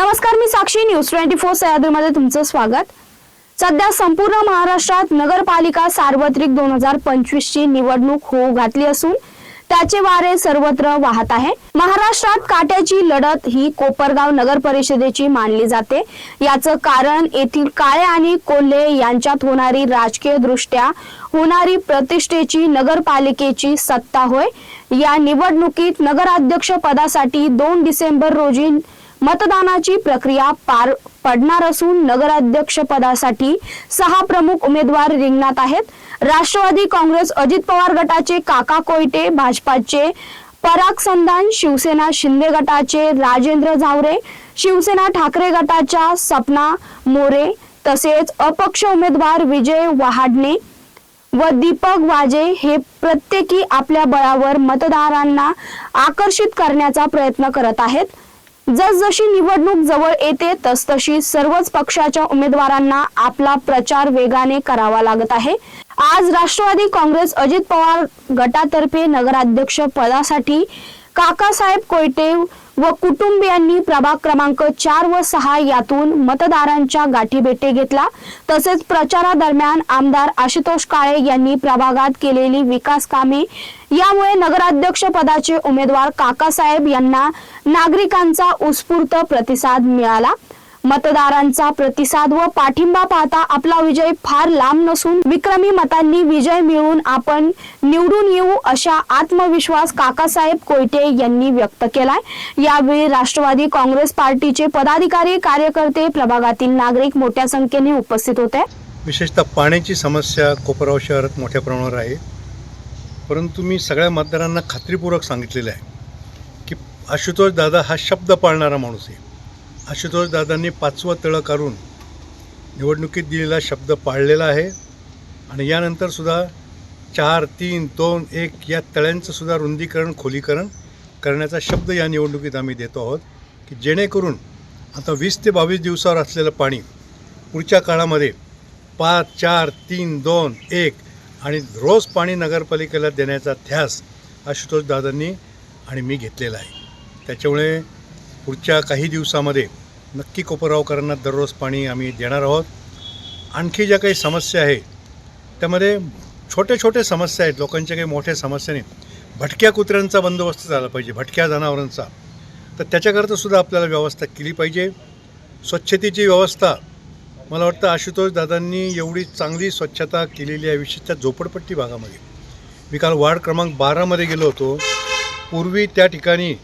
नमस्कार मी Sakshi. News twenty four सह्याद्रीमध्ये तुमचं स्वागत. सध्या संपूर्ण महाराष्ट्रात नगरपालिका सार्वत्रिक दोन हजार पंचवीस ची निवडणूक होऊ घातली असून त्याचे वारे सर्वत्र वाहत आहे. महाराष्ट्रात काट्याची लढत ही कोपरगाव नगर परिषदेची मानली जाते. याचं कारण येथील काळे आणि कोल्हे यांच्यात होणारी राजकीय दृष्ट्या होणारी प्रतिष्ठेची नगरपालिकेची सत्ता होय. या निवडणुकीत नगराध्यक्ष पदासाठी दोन डिसेंबर रोजी मतदानाची प्रक्रिया पार पडणार असून नगराध्यक्ष पदासाठी सहा प्रमुख उमेदवार रिंगणात आहेत. राष्ट्रवादी काँग्रेस अजित पवार गटाचे काका कोयटे भाजपाचे पराग संधान शिवसेना शिंदे गटाचे राजेंद्र झावरे शिवसेना ठाकरे गटाच्या सपना मोरे तसेच अपक्ष उमेदवार विजय वहाडणे व दीपक वाजे हे प्रत्येकी आपल्या बळावर मतदारांना आकर्षित करण्याचा प्रयत्न करत आहेत. जसजशी निवडणूक जवळ येते तसतशी सर्वच पक्षाच्या उमेदवारांना आपला प्रचार वेगाने करावा लागत आहे. आज राष्ट्रवादी काँग्रेस अजित पवार गटातर्फे नगराध्यक्ष पदासाठी काकासाहेब कोयटे व कुटुंबियांनी प्रभाग क्रमांक चार व सहा यातून मतदारांच्या गाठीभेटी घेतला. तसेच प्रचारादरम्यान आमदार आशुतोष काळे यांनी प्रभागात केलेली विकास कामे यामुळे नगराध्यक्ष पदाचे उमेदवार काकासाहेब यांना नागरिकांचा उत्स्फूर्त प्रतिसाद मिळाला. मतदारांचा प्रतिसाद व पाठिंबा पाहता आपला विजय फार लांब नसून विक्रमी मतांनी विजय मिळवून आपण निवडून येऊ अशा आत्मविश्वास काकासाहेब कोयटे यांनी व्यक्त केलाय. यावेळी राष्ट्रवादी काँग्रेस पार्टीचे पदाधिकारी कार्यकर्ते प्रभागातील नागरिक मोठ्या संख्येने उपस्थित होते. विशेषतः पाण्याची समस्या कोपराव शहरात मोठ्या प्रमाणावर आहे. परंतु मी सगळ्या मतदारांना खात्रीपूर्वक सांगितलेलं आहे की आशुतोष दादा हा शब्द पाळणारा माणूस आहे. आशुतोष दादांनी पाचवं तळं काढून निवडणुकीत दिलेला शब्द पाळलेला आहे. आणि यानंतर सुद्धा चार तीन दोन एक या तळ्यांचंसुद्धा रुंदीकरण खोलीकरण करण्याचा शब्द या निवडणुकीत आम्ही देतो आहोत की जेणेकरून आता वीस ते बावीस दिवसावर असलेलं पाणी पुढच्या काळामध्ये पाच चार तीन दोन एक आणि रोज पाणी नगरपालिकेला देण्याचा ध्यास आशुतोष दादांनी आणि मी घेतलेला आहे. त्याच्यामुळे पुढच्या काही दिवसामध्ये नक्की कोपरगावकरांना दररोज पाणी आम्ही देणार आहोत. आणखी ज्या काही समस्या आहे त्यामध्ये छोटे छोटे समस्या आहेत. लोकांच्या काही मोठ्या समस्या नाही. भटक्या कुत्र्यांचा बंदोबस्त झाला पाहिजे भटक्या जनावरांचा. तर त्याच्याकरता सुद्धा आपल्याला व्यवस्था केली पाहिजे. स्वच्छतेची व्यवस्था मला वाटतं आशुतोष दादांनी एवढी चांगली स्वच्छता केलेली आहे विशेषतः झोपडपट्टी भागामध्ये. मी काल वार्ड क्रमांक बारामध्ये गेलो होतो. पूर्वी त्या ठिकाणी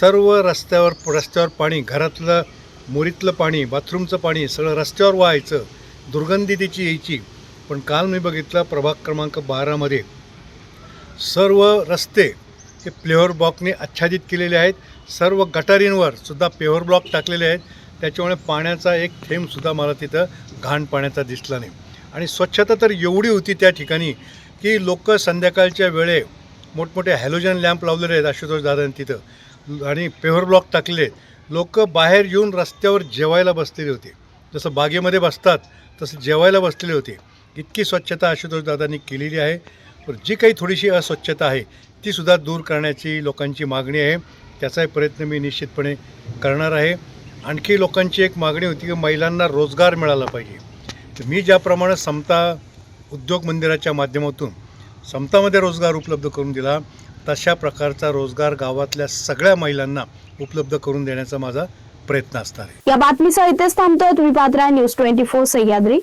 सर्व रस्त्यावर रस्त्यावर पाणी घरातलं मोरीतलं पाणी बाथरूमचं पाणी सगळं रस्त्यावर व्हायचं दुर्गंधी त्याची यायची. पण काल मी बघितलं प्रभाग क्रमांक बारामध्ये सर्व रस्ते हे प्लेवर ब्लॉकने आच्छादित केलेले आहेत. सर्व गटारींवर सुद्धा पेवर ब्लॉक टाकलेले आहेत. त्याच्यामुळे पाण्याचा एक थेंबसुद्धा मला तिथं घाण पाण्याचा दिसला नाही. आणि स्वच्छता तर एवढी होती त्या ठिकाणी की लोक संध्याकाळच्या वेळे मोठमोठे हॅलोजन लॅम्प लावलेले आहेत आशुतोष दादांनी तिथं. आणि पेवर ब्लॉक टाकले आहेत. लोक बाहेर येऊन रस्त्यावर जेवायला बसलेले होते. जसं बागेमध्ये बसतात तसं जेवायला बसलेले होते. इतकी स्वच्छता आशुतोष दादांनी केलेली आहे. पण जी काही थोडीशी अस्वच्छता आहे तीसुद्धा दूर करण्याची लोकांची मागणी आहे. त्याचाही प्रयत्न मी निश्चितपणे करणार आहे. आणखी लोकांची एक मागणी होती की महिलांना रोजगार मिळाला पाहिजे. तर मी ज्याप्रमाणे समता उद्योग मंदिराच्या माध्यमातून समतामध्ये रोजगार उपलब्ध करून दिला तशा प्रकारचा रोजगार गावातल्या सगळ्या महिलांना उपलब्ध करून देण्याचा माझा प्रयत्न असणार आहे. या बातमीसह इथेच थांबतोय. तुम्ही पात्र न्यूज ट्वेंटी फोर सह्याद्री.